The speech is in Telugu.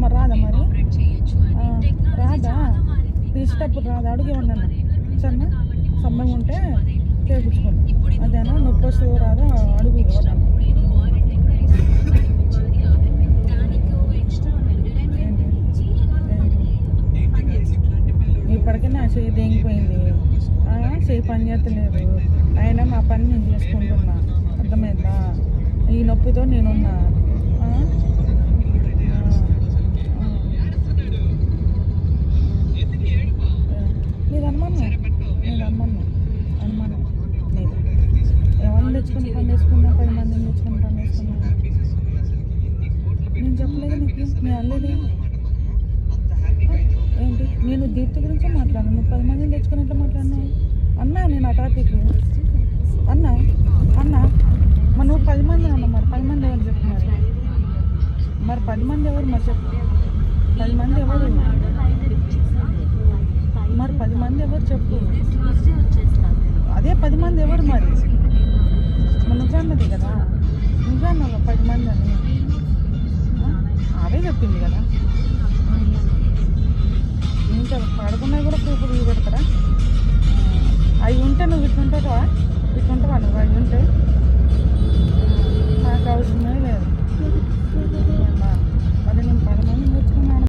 మరి రాదా మరి? రాదా? తీసేటప్పుడు రాదా? అడుగు ఏమన్నా సరేనా? సమ్మగా ఉంటే చేయించుకోండి అదేనా? నొప్పి వస్తుందో రాదో? అడుగు? ఇప్పటికే నా చేయి దేంగిపోయింది. ఆ, చేయి పని చేస్తలేదు. అయినా నా పని నేను చేసుకుంటున్నా. అర్థమైందా? ఈ నొప్పితో నేనున్నా. తెచ్చుకుని పని చేసుకున్నా పది మందిని తెచ్చుకుని పని నేను చెప్పలేదు నీకు నేను అనలేదు ఏంటి? నేను దీప్తి గురించి మాట్లాడాను. నువ్వు పది మందిని తెచ్చుకుని ఎట్లా మాట్లాడినావు? అన్నా నేను ఆ టాపిక్ అన్నా అన్నా మరి నువ్వు పది మంది అన్న మరి పది మంది ఎవరు చెప్తున్నారు మరి పది మంది ఎవరు మరి చెప్పు? పది మంది ఎవరు? మరి పది మంది ఎవరు చెప్పు? అదే పది మంది ఎవరు మరి? చెప్పింది కదా. ఇంకా పడుకున్నా కూడా ప్రూఫ్ పెడతారా అవి ఉంటే నువ్వు ఇట్లుంటావా